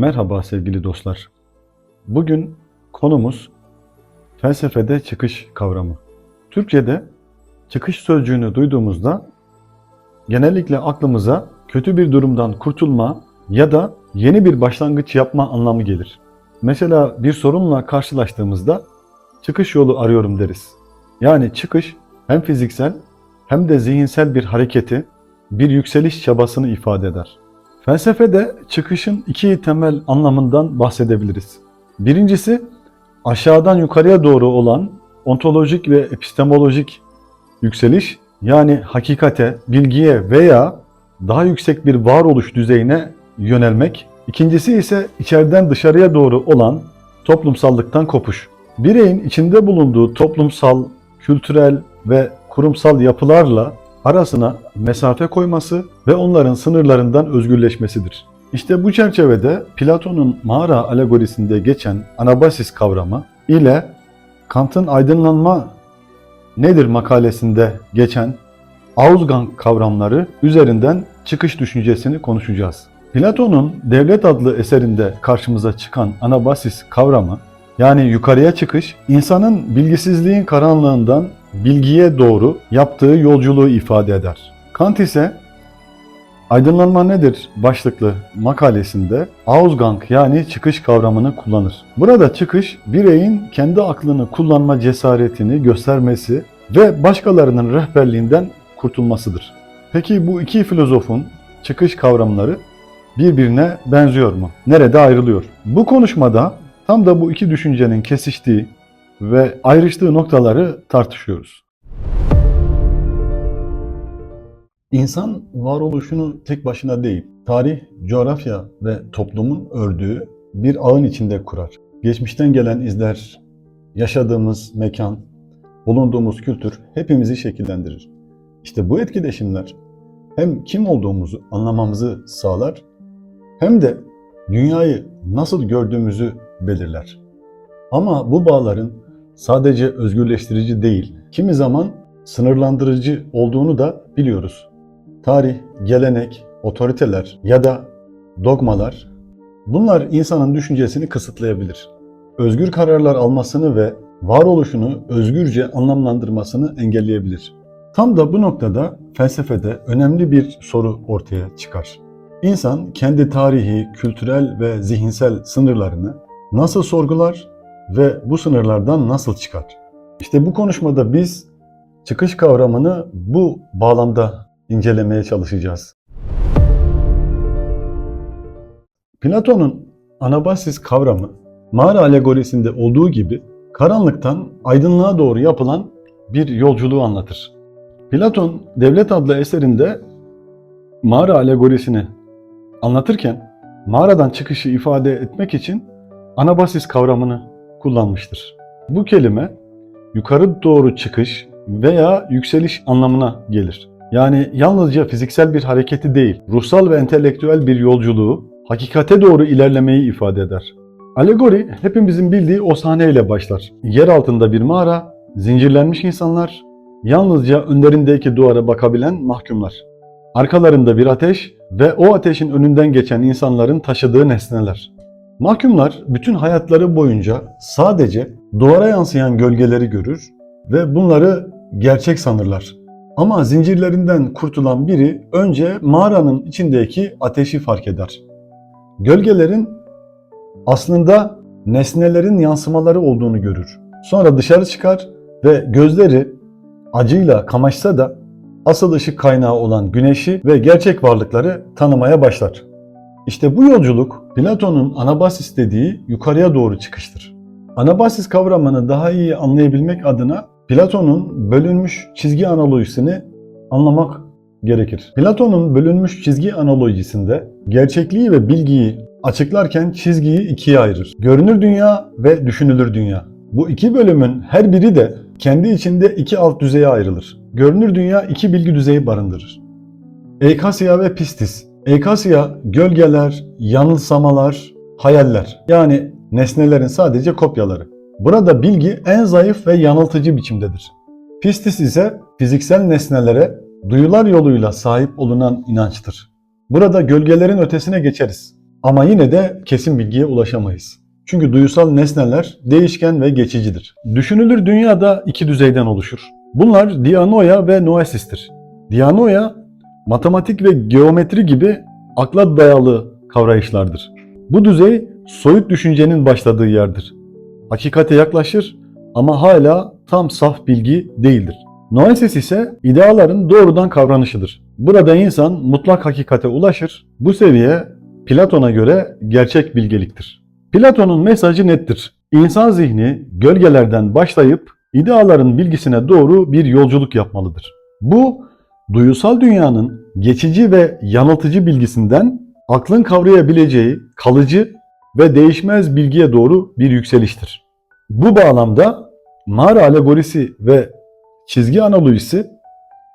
Merhaba sevgili dostlar. Bugün konumuz felsefede çıkış kavramı. Türkçe'de çıkış sözcüğünü duyduğumuzda genellikle aklımıza kötü bir durumdan kurtulma ya da yeni bir başlangıç yapma anlamı gelir. Mesela bir sorunla karşılaştığımızda çıkış yolu arıyorum deriz. Yani çıkış hem fiziksel hem de zihinsel bir hareketi, bir yükseliş çabasını ifade eder. Felsefede çıkışın iki temel anlamından bahsedebiliriz. Birincisi aşağıdan yukarıya doğru olan ontolojik ve epistemolojik yükseliş yani hakikate, bilgiye veya daha yüksek bir varoluş düzeyine yönelmek. İkincisi ise içeriden dışarıya doğru olan toplumsallıktan kopuş. Bireyin içinde bulunduğu toplumsal, kültürel ve kurumsal yapılarla arasına mesafe koyması ve onların sınırlarından özgürleşmesidir. İşte bu çerçevede Platon'un mağara alegorisinde geçen anabasis kavramı ile Kant'ın aydınlanma nedir makalesinde geçen Ausgang kavramları üzerinden çıkış düşüncesini konuşacağız. Platon'un Devlet adlı eserinde karşımıza çıkan anabasis kavramı yani yukarıya çıkış, insanın bilgisizliğin karanlığından bilgiye doğru yaptığı yolculuğu ifade eder. Kant ise Aydınlanma nedir başlıklı makalesinde Ausgang yani çıkış kavramını kullanır. Burada çıkış bireyin kendi aklını kullanma cesaretini göstermesi ve başkalarının rehberliğinden kurtulmasıdır. Peki bu iki filozofun çıkış kavramları birbirine benziyor mu? Nerede ayrılıyor? Bu konuşmada tam da bu iki düşüncenin kesiştiği ve ayrıştığı noktaları tartışıyoruz. İnsan varoluşunu tek başına değil, tarih, coğrafya ve toplumun ördüğü bir ağın içinde kurar. Geçmişten gelen izler, yaşadığımız mekan, bulunduğumuz kültür hepimizi şekillendirir. İşte bu etkileşimler hem kim olduğumuzu anlamamızı sağlar hem de dünyayı nasıl gördüğümüzü belirler. Ama bu bağların sadece özgürleştirici değil, kimi zaman sınırlandırıcı olduğunu da biliyoruz. Tarih, gelenek, otoriteler ya da dogmalar bunlar insanın düşüncesini kısıtlayabilir. Özgür kararlar almasını ve varoluşunu özgürce anlamlandırmasını engelleyebilir. Tam da bu noktada felsefede önemli bir soru ortaya çıkar. İnsan kendi tarihi, kültürel ve zihinsel sınırlarını nasıl sorgular ve bu sınırlardan nasıl çıkar? İşte bu konuşmada biz çıkış kavramını bu bağlamda incelemeye çalışacağız. Platon'un anabasis kavramı mağara alegorisinde olduğu gibi karanlıktan aydınlığa doğru yapılan bir yolculuğu anlatır. Platon Devlet adlı eserinde mağara alegorisini anlatırken mağaradan çıkışı ifade etmek için anabasis kavramını kullanmıştır. Bu kelime yukarı doğru çıkış veya yükseliş anlamına gelir. Yani yalnızca fiziksel bir hareketi değil, ruhsal ve entelektüel bir yolculuğu, hakikate doğru ilerlemeyi ifade eder. Alegori hepimizin bildiği o sahneyle başlar. Yer altında bir mağara, zincirlenmiş insanlar, yalnızca önlerindeki duvara bakabilen mahkumlar. Arkalarında bir ateş ve o ateşin önünden geçen insanların taşıdığı nesneler. Mahkumlar bütün hayatları boyunca sadece duvara yansıyan gölgeleri görür ve bunları gerçek sanırlar. Ama zincirlerinden kurtulan biri önce mağaranın içindeki ateşi fark eder. Gölgelerin aslında nesnelerin yansımaları olduğunu görür. Sonra dışarı çıkar ve gözleri acıyla kamaşsa da asıl ışık kaynağı olan güneşi ve gerçek varlıkları tanımaya başlar. İşte bu yolculuk Platon'un anabasis dediği yukarıya doğru çıkıştır. Anabasis kavramını daha iyi anlayabilmek adına Platon'un bölünmüş çizgi analojisini anlamak gerekir. Platon'un bölünmüş çizgi analojisinde gerçekliği ve bilgiyi açıklarken çizgiyi ikiye ayırır. Görünür dünya ve düşünülür dünya. Bu iki bölümün her biri de kendi içinde iki alt düzeye ayrılır. Görünür dünya iki bilgi düzeyi barındırır. Eikasya ve Pistis. Eikasya gölgeler, yanılsamalar, hayaller. Yani nesnelerin sadece kopyaları. Burada bilgi en zayıf ve yanıltıcı biçimdedir. Pistis ise fiziksel nesnelere duyular yoluyla sahip olunan inançtır. Burada gölgelerin ötesine geçeriz. Ama yine de kesin bilgiye ulaşamayız. Çünkü duysal nesneler değişken ve geçicidir. Düşünülür dünyada iki düzeyden oluşur. Bunlar dianoia ve noesistir. Dianoia, matematik ve geometri gibi akla dayalı kavrayışlardır. Bu düzey soyut düşüncenin başladığı yerdir. Hakikate yaklaşır ama hala tam saf bilgi değildir. Noesis ise ideaların doğrudan kavranışıdır. Burada insan mutlak hakikate ulaşır. Bu seviye Platon'a göre gerçek bilgeliktir. Platon'un mesajı nettir. İnsan zihni gölgelerden başlayıp ideaların bilgisine doğru bir yolculuk yapmalıdır. Bu duyusal dünyanın geçici ve yanıltıcı bilgisinden aklın kavrayabileceği kalıcı ve değişmez bilgiye doğru bir yükseliştir. Bu bağlamda mağara alegorisi ve çizgi analojisi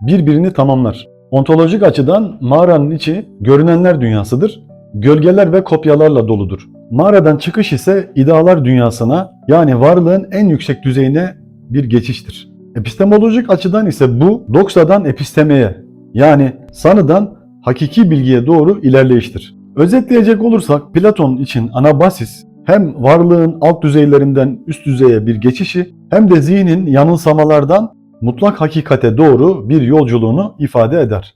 birbirini tamamlar. Ontolojik açıdan mağaranın içi görünenler dünyasıdır. Gölgeler ve kopyalarla doludur. Mağaradan çıkış ise idealar dünyasına yani varlığın en yüksek düzeyine bir geçiştir. Epistemolojik açıdan ise bu doksadan epistemeye yani sanıdan hakiki bilgiye doğru ilerleyiştir. Özetleyecek olursak Platon için anabasis hem varlığın alt düzeylerinden üst düzeye bir geçişi hem de zihnin yanılsamalardan mutlak hakikate doğru bir yolculuğunu ifade eder.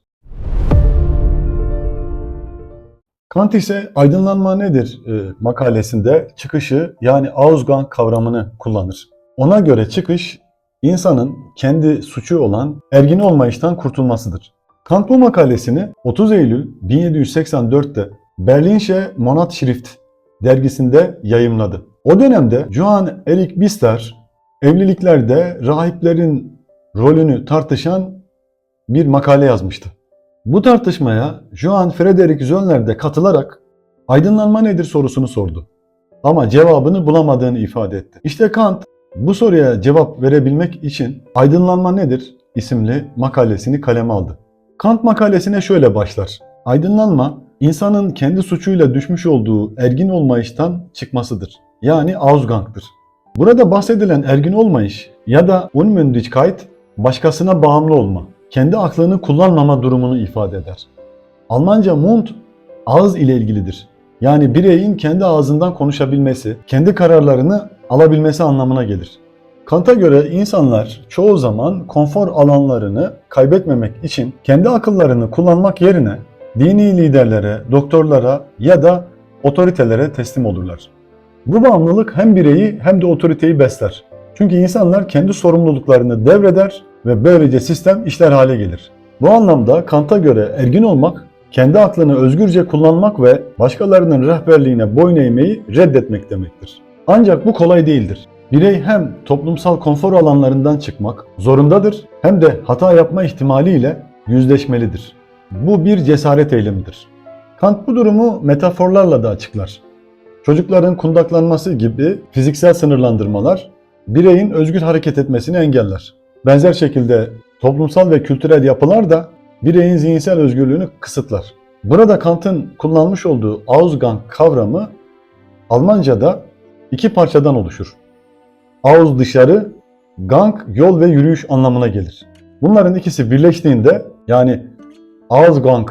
Kant ise aydınlanma nedir e, makalesinde çıkışı yani Ausgang kavramını kullanır. Ona göre çıkış insanın kendi suçu olan ergin olmayıştan kurtulmasıdır. Kant bu makalesini 30 Eylül 1784'te Berlinische Monatschrift dergisinde yayımladı. O dönemde Johann Erik Bister evliliklerde rahiplerin rolünü tartışan bir makale yazmıştı. Bu tartışmaya Johann Frederick Zöllner de katılarak aydınlanma nedir sorusunu sordu. Ama cevabını bulamadığını ifade etti. İşte Kant bu soruya cevap verebilmek için Aydınlanma Nedir isimli makalesini kaleme aldı. Kant makalesine şöyle başlar. Aydınlanma, insanın kendi suçuyla düşmüş olduğu ergin olmayıştan çıkmasıdır. Yani Ausgang'dır. Burada bahsedilen ergin olmayış ya da Unmündigkeit başkasına bağımlı olma, kendi aklını kullanmama durumunu ifade eder. Almanca Mund ağız ile ilgilidir. Yani bireyin kendi ağzından konuşabilmesi, kendi kararlarını alabilmesi anlamına gelir. Kant'a göre insanlar çoğu zaman konfor alanlarını kaybetmemek için kendi akıllarını kullanmak yerine dini liderlere, doktorlara ya da otoritelere teslim olurlar. Bu bağımlılık hem bireyi hem de otoriteyi besler. Çünkü insanlar kendi sorumluluklarını devreder ve böylece sistem işler hale gelir. Bu anlamda Kant'a göre ergin olmak, kendi aklını özgürce kullanmak ve başkalarının rehberliğine boyun eğmeyi reddetmek demektir. Ancak bu kolay değildir. Birey hem toplumsal konfor alanlarından çıkmak zorundadır hem de hata yapma ihtimaliyle yüzleşmelidir. Bu bir cesaret eylemidir. Kant bu durumu metaforlarla da açıklar. Çocukların kundaklanması gibi fiziksel sınırlandırmalar bireyin özgür hareket etmesini engeller. Benzer şekilde toplumsal ve kültürel yapılar da bireyin zihinsel özgürlüğünü kısıtlar. Burada Kant'ın kullanmış olduğu Ausgang kavramı Almanca'da iki parçadan oluşur. Aus dışarı, Gang yol ve yürüyüş anlamına gelir. Bunların ikisi birleştiğinde yani Ausgang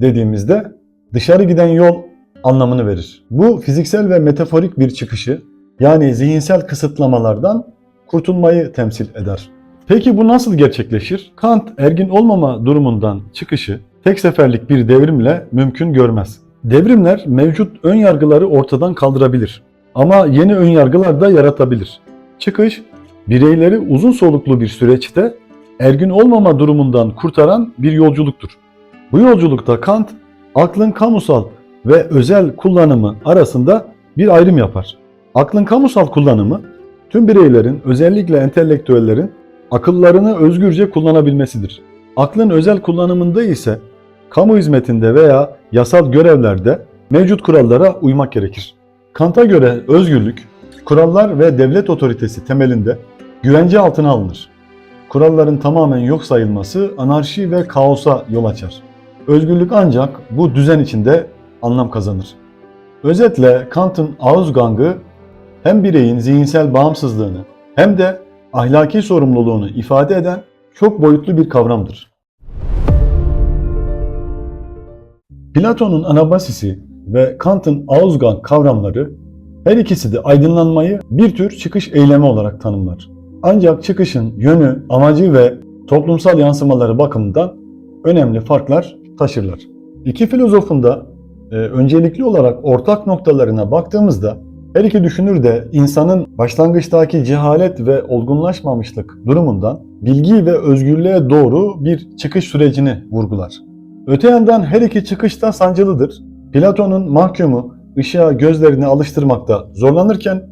dediğimizde dışarı giden yol anlamını verir. Bu fiziksel ve metaforik bir çıkışı yani zihinsel kısıtlamalardan kurtulmayı temsil eder. Peki bu nasıl gerçekleşir? Kant ergin olmama durumundan çıkışı tek seferlik bir devrimle mümkün görmez. Devrimler mevcut ön yargıları ortadan kaldırabilir. Ama yeni ön yargılar da yaratabilir. Çıkış, bireyleri uzun soluklu bir süreçte ergin olmama durumundan kurtaran bir yolculuktur. Bu yolculukta Kant, aklın kamusal ve özel kullanımı arasında bir ayrım yapar. Aklın kamusal kullanımı, tüm bireylerin, özellikle entelektüellerin akıllarını özgürce kullanabilmesidir. Aklın özel kullanımında ise kamu hizmetinde veya yasal görevlerde mevcut kurallara uymak gerekir. Kant'a göre özgürlük, kurallar ve devlet otoritesi temelinde güvence altına alınır. Kuralların tamamen yok sayılması anarşi ve kaosa yol açar. Özgürlük ancak bu düzen içinde anlam kazanır. Özetle Kant'ın Ausgang'ı hem bireyin zihinsel bağımsızlığını hem de ahlaki sorumluluğunu ifade eden çok boyutlu bir kavramdır. Platon'un Anabasis'i ve Kant'ın Ausgang kavramları her ikisi de aydınlanmayı bir tür çıkış eylemi olarak tanımlar. Ancak çıkışın yönü, amacı ve toplumsal yansımaları bakımından önemli farklar taşırlar. İki filozofun da e, öncelikli olarak ortak noktalarına baktığımızda her iki düşünür de insanın başlangıçtaki cehalet ve olgunlaşmamışlık durumundan bilgi ve özgürlüğe doğru bir çıkış sürecini vurgular. Öte yandan her iki çıkış da sancılıdır. Platon'un mahkumu ışığa gözlerini alıştırmakta zorlanırken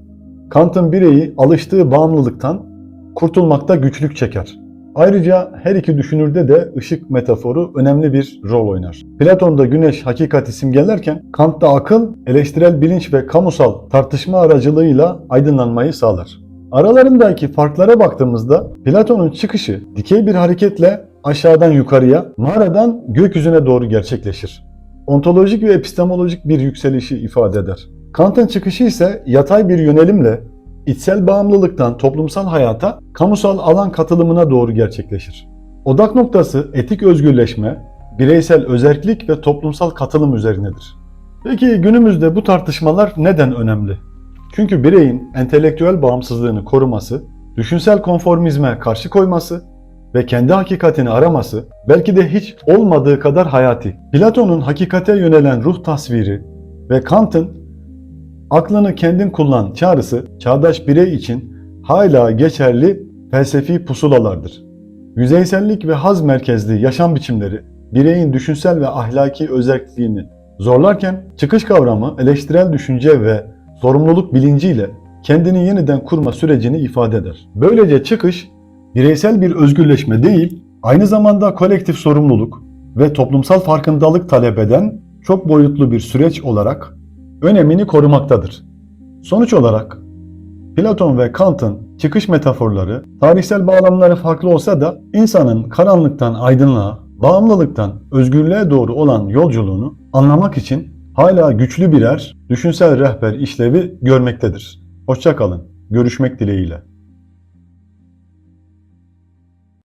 Kant'ın bireyi alıştığı bağımlılıktan kurtulmakta güçlük çeker. Ayrıca her iki düşünürde de ışık metaforu önemli bir rol oynar. Platon'da güneş hakikati simgelerken Kant'ta akıl eleştirel bilinç ve kamusal tartışma aracılığıyla aydınlanmayı sağlar. Aralarındaki farklara baktığımızda Platon'un çıkışı dikey bir hareketle aşağıdan yukarıya, mağaradan gökyüzüne doğru gerçekleşir. Ontolojik ve epistemolojik bir yükselişi ifade eder. Kant'ın çıkışı ise yatay bir yönelimle içsel bağımlılıktan toplumsal hayata, kamusal alan katılımına doğru gerçekleşir. Odak noktası etik özgürleşme, bireysel özerklik ve toplumsal katılım üzerinedir. Peki günümüzde bu tartışmalar neden önemli? Çünkü bireyin entelektüel bağımsızlığını koruması, düşünsel konformizme karşı koyması ve kendi hakikatini araması belki de hiç olmadığı kadar hayati. Platon'un hakikate yönelen ruh tasviri ve Kant'ın aklını kendin kullan çağrısı çağdaş birey için hala geçerli felsefi pusulalardır. Yüzeysellik ve haz merkezli yaşam biçimleri bireyin düşünsel ve ahlaki özelliğini zorlarken çıkış kavramı eleştirel düşünce ve sorumluluk bilinciyle kendini yeniden kurma sürecini ifade eder. Böylece çıkış bireysel bir özgürleşme değil, aynı zamanda kolektif sorumluluk ve toplumsal farkındalık talep eden çok boyutlu bir süreç olarak önemini korumaktadır. Sonuç olarak Platon ve Kant'ın çıkış metaforları, tarihsel bağlamları farklı olsa da insanın karanlıktan aydınlığa, bağımlılıktan özgürlüğe doğru olan yolculuğunu anlamak için hala güçlü birer düşünsel rehber işlevi görmektedir. Hoşçakalın. Görüşmek dileğiyle.